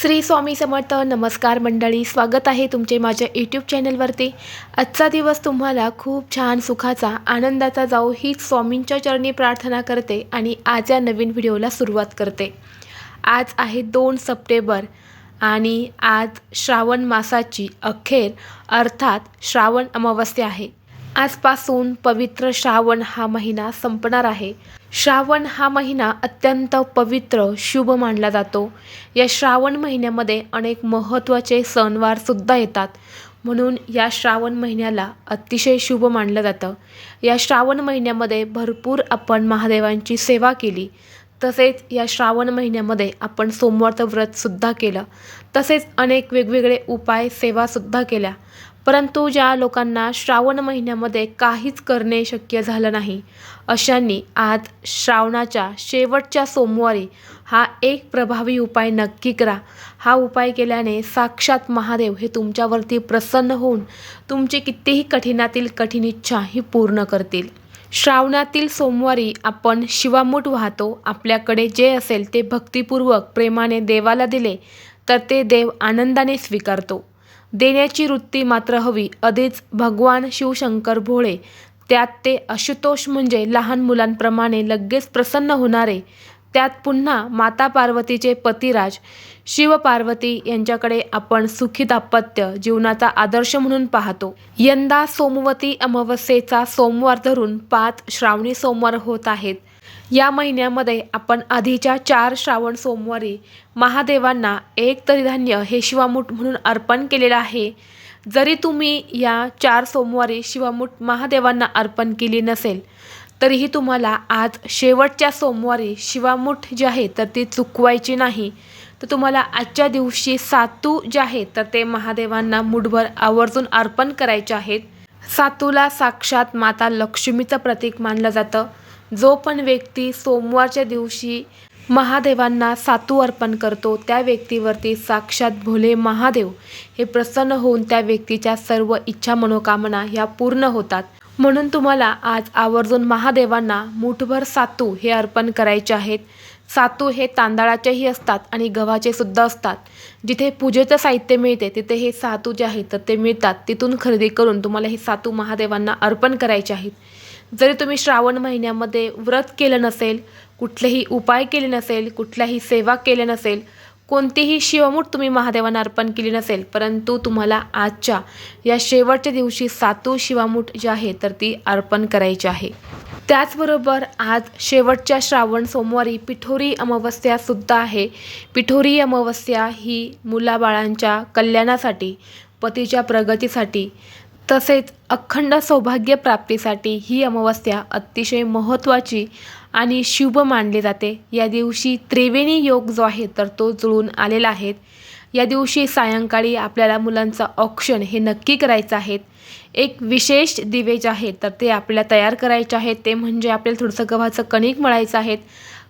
श्री स्वामी समर्थ नमस्कार मंडळी स्वागत आहे तुमचे माझ्या यूट्यूब चॅनलवरती आजचा दिवस तुम्हाला खूप छान सुखाचा आनंदाचा जाऊ हीच स्वामींच्या चरणी प्रार्थना करते आणि आज या नवीन व्हिडिओला सुरुवात करते. आज आहे दोन सप्टेंबर आणि आज श्रावण मासाची अखेर अर्थात श्रावण अमावस्या आहे. आजपासून पवित्र श्रावण हा महिना संपणार आहे. श्रावण हा महिना अत्यंत पवित्र शुभ मानला जातो. या श्रावण महिन्यामध्ये अनेक महत्त्वाचे सणवारसुद्धा येतात. म्हणून या श्रावण महिन्याला अतिशय शुभ मानलं जातं. या श्रावण महिन्यामध्ये भरपूर आपण महादेवांची सेवा केली. तसेच या श्रावण महिन्यामध्ये आपण सोमवारचं व्रतसुद्धा केलं. तसेच अनेक वेगवेगळे उपाय सेवासुद्धा केल्या. परंतु ज्या लोकांना श्रावण महिन्यामध्ये काहीच करणे शक्य झालं नाही अशांनी आज श्रावणाच्या शेवटच्या सोमवारी हा एक प्रभावी उपाय नक्की करा. हा उपाय केल्याने साक्षात महादेव हे तुमच्यावरती प्रसन्न होऊन तुमची कितीही कठीणातील कठीण इच्छा ही पूर्ण करतील. श्रावणातील सोमवारी आपण शिवामूठ वाहतो आपल्याकडे जे असेल ते भक्तिपूर्वक प्रेमाने देवाला दिले तर ते देव आनंदाने स्वीकारतो. देण्याची वृत्ती मात्र हवी. आधीच भगवान शिवशंकर भोळे त्यात ते आशुतोष म्हणजे लहान मुलांप्रमाणे लगेच प्रसन्न होणारे. त्यात पुन्हा माता पार्वतीचे पतिराज शिवपार्वती यांच्याकडे आपण सुखी दाम्पत्य जीवनाचा आदर्श म्हणून पाहतो. यंदा सोमवती अमावस्येचा सोमवार धरून पाच श्रावणी सोमवार होत आहेत. या महिन्यामध्ये आपण आधीच्या चार श्रावण सोमवारी महादेवांना एक तरी धान्य हे शिवामूठ म्हणून अर्पण केलेलं आहे. जरी तुम्ही या चार सोमवारी शिवामूठ महादेवांना अर्पण केली नसेल तरीही तुम्हाला आज शेवटच्या सोमवारी शिवामूठ जे आहे तर ती चुकवायची नाही. तर तुम्हाला आजच्या दिवशी सातू जे आहे तर ते महादेवांना मुठभर आवर्जून अर्पण करायचे आहेत. सातूला साक्षात माता लक्ष्मीचं प्रतीक मानलं जातं. जो पण व्यक्ती सोमवारच्या दिवशी महादेवांना सातू अर्पण करतो त्या व्यक्तीवरती साक्षात भोले महादेव हे प्रसन्न होऊन त्या व्यक्तीच्या सर्व इच्छा मनोकामना ह्या पूर्ण होतात. म्हणून तुम्हाला आज आवर्जून महादेवांना मुठभर सातू हे अर्पण करायचे आहेत. सातू हे तांदळाचेही असतात आणि गव्हाचे सुद्धा असतात. जिथे पूजेचं साहित्य मिळते तिथे हे सातू जे आहेत तर ते मिळतात. तिथून खरेदी करून तुम्हाला हे सातू महादेवांना अर्पण करायचे आहेत. जरी तुम्ही श्रावण महिन्यामध्ये व्रत केलं नसेल कुठलेही उपाय केले नसेल कुठल्याही सेवा केल्या नसेल कोणतीही शिवमूठ तुम्ही महादेवांना अर्पण केली नसेल परंतु तुम्हाला आजच्या या शेवटच्या दिवशी सातू शिवामूठ जी आहे तर ती अर्पण करायची आहे. त्याचबरोबर आज शेवटच्या श्रावण सोमवारी पिठोरी अमावस्यासुद्धा आहे. पिठोरी अमावस्या ही मुलाबाळांच्या कल्याणासाठी पतीच्या प्रगतीसाठी तसेच अखंड सौभाग्य प्राप्तीसाठी ही अमावस्या अतिशय महत्त्वाची आणि शुभ मानली जाते. या दिवशी त्रिवेणी योग जो आहे तर तो जुळून आलेला आहे. या दिवशी सायंकाळी आपल्याला मुलांचं ऑप्शन हे नक्की करायचं आहे. एक विशेष दिवे जे आहेत तर ते आपल्याला तयार करायचे आहेत. ते म्हणजे आपल्याला थोडंसं गव्हाचं कणिक मळायचं आहेत.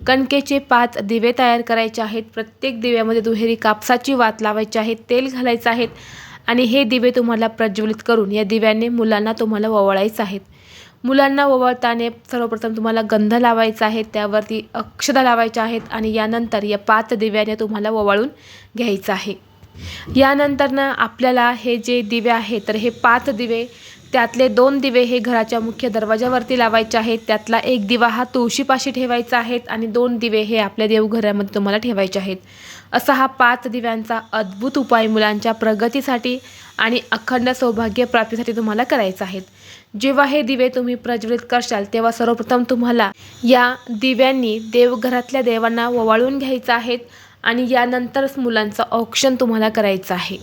कणकेचे पाच दिवे तयार करायचे आहेत. प्रत्येक दिव्यामध्ये दुहेरी कापसाची वात लावायची आहे. तेल घालायचं आहेत आणि हे दिवे तुम्हाला प्रज्वलित करून या दिव्याने मुलांना तुम्हाला ओवाळायचं आहेत. मुलांना ओवाळताना सर्वप्रथम तुम्हाला गंध लावायचा आहे त्यावरती अक्षदा लावायच्या आहेत आणि यानंतर या पाच दिव्याने तुम्हाला ओवाळून घ्यायचं आहे. यानंतरनं आपल्याला हे जे दिवे आहे तर हे पाच दिवे त्यातले दोन दिवे हे घराच्या मुख्य दरवाजावरती लावायचे आहेत त्यातला एक दिवा हा तुळशीपाशी ठेवायचा आहे आणि दोन दिवे हे आपल्या देवघरामध्ये तुम्हाला ठेवायचे आहेत. असा हा पाच दिव्यांचा अद्भुत उपाय मुलांच्या प्रगतीसाठी आणि अखंड सौभाग्य प्राप्तीसाठी तुम्हाला करायचा आहे जेव्हा हे दिवे तुम्ही प्रज्वलित करशाल तेव्हा सर्वप्रथम तुम्हाला या दिव्यांनी देवघरातल्या देवांना ववाळून घ्यायचं आहेत आणि यानंतरच मुलांचं औक्षण तुम्हाला करायचं आहे.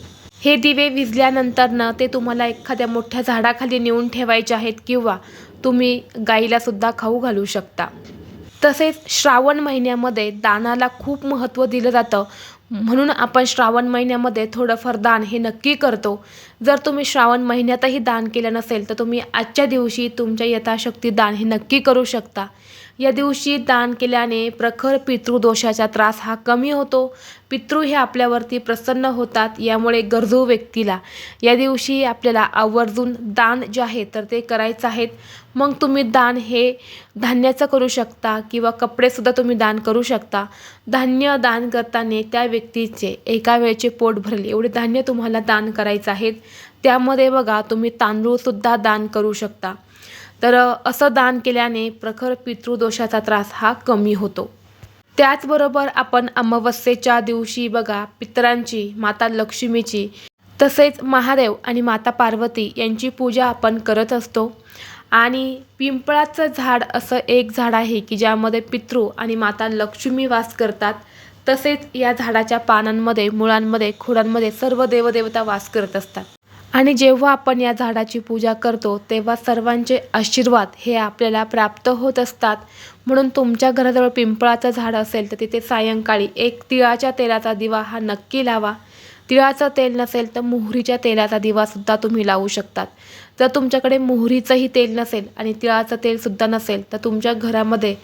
हे दिवे विजल्यानंतरनं ते तुम्हाला एखाद्या मोठ्या झाडाखाली नेऊन ठेवायचे आहेत किंवा तुम्ही गाईलासुद्धा खाऊ घालू शकता. तसेच श्रावण महिन्यामध्ये दानाला खूप महत्त्व दिलं जातं. म्हणून आपण श्रावण महिन्यामध्ये थोडंफार दान हे नक्की करतो. जर तुम्ही श्रावण महिन्यातही दान केलं नसेल तर तुम्ही आजच्या दिवशी तुमच्या यथाशक्ती दान हे नक्की करू शकता. या दिवशी दान केल्याने प्रखर पितृदोषाचा त्रास हा कमी होतो. पितृ हे आपल्यावरती प्रसन्न होतात यामुळे गरजू व्यक्तीला या दिवशी आपल्याला आवर्जून दान जे आहे तर ते करायचं आहेत मग तुम्ही दान हे धान्याचं करू शकता किंवा कपडेसुद्धा तुम्ही दान करू शकता. धान्य दान करताना त्या व्यक्तीचे एका वेळचे पोट भरले. एवढे धान्य तुम्हाला दान करायचं आहेत. त्यामध्ये बघा तुम्ही तांदूळसुद्धा दान करू शकता. तर असं दान केल्याने प्रखर पितृदोषाचा त्रास हा कमी होतो. त्याचबरोबर आपण अमावस्येच्या दिवशी बघा पितरांची माता लक्ष्मीची तसेच महादेव आणि माता पार्वती यांची पूजा आपण करत असतो. आणि पिंपळाचं झाड असं एक झाड आहे की ज्यामध्ये पितृ आणि माता लक्ष्मी वास करतात. तसेच या झाडाच्या पानांमध्ये मुळांमध्ये खोडांमध्ये सर्व देवदेवता वास करत असतात. आणि जेव्हा आपण या झाडाची पूजा करतो तेव्हा सर्वांचे आशीर्वाद हे आपल्याला प्राप्त होत असतात. म्हणून तुमच्या घराजवळ पिंपळाचं झाड असेल तर तिथे सायंकाळी एक तिळाच्या तेलाचा दिवा हा नक्की लावा. तिळाचं तेल नसेल तर मोहरीच्या तेलाचा दिवासुद्धा तुम्ही लावू शकतात. जर तुमच्याकडे मोहरीचंही तेल नसेल आणि तिळाचं तेलसुद्धा नसेल तर तुमच्या घरामध्ये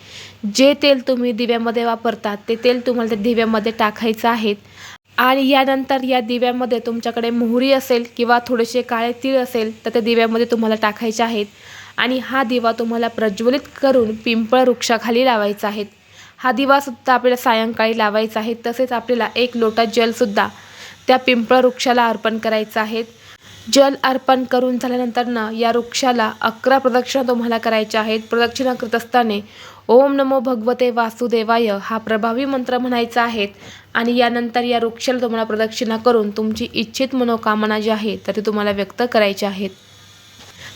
जे तेल तुम्ही दिव्यामध्ये वापरतात ते तेल तुम्हाला त्या दिव्यामध्ये टाकायचं आहे. आणि यानंतर या दिव्यामध्ये तुमच्याकडे मोहरी असेल किंवा थोडेसे काळे तीळ असेल तर त्या दिव्यामध्ये तुम्हाला टाकायचे आहेत. आणि हा दिवा तुम्हाला प्रज्वलित करून पिंपळ वृक्षाखाली लावायचा आहे. हा दिवासुद्धा आपल्याला सायंकाळी लावायचा आहे. तसेच आपल्याला एक लोटा जलसुद्धा त्या पिंपळ वृक्षाला अर्पण करायचं आहे. जल अर्पण करून झाल्यानंतर ना या वृक्षाला अकरा प्रदक्षिणा तुम्हाला करायच्या आहेत. प्रदक्षिणा करत असताना ओम नमो भगवते वासुदेवाय हा प्रभावी मंत्र म्हणायचा आहे. आणि यानंतर या वृक्षाला तुम्हाला प्रदक्षिणा करून तुमची इच्छित मनोकामना जी आहे तर ती तुम्हाला व्यक्त करायची आहेत.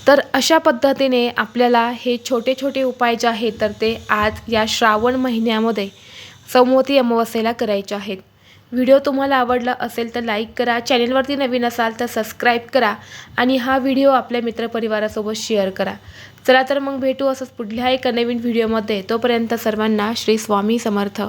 तर अशा पद्धतीने आपल्याला हे छोटे छोटे उपाय जे आहेत तर ते आज या श्रावण महिन्यामध्ये समवती अमावस्येला करायचे आहेत. व्हिडिओ तुम्हाला आवडला असेल तर लाईक करा. चॅनेलवरती नवीन असाल तर सबस्क्राईब करा आणि हा व्हिडिओ आपल्या मित्रपरिवारासोबत शेअर करा. चला तर मग भेटू असंच पुढल्या एका नवीन व्हिडिओमध्ये. तोपर्यंत सर्वांना श्री स्वामी समर्थ.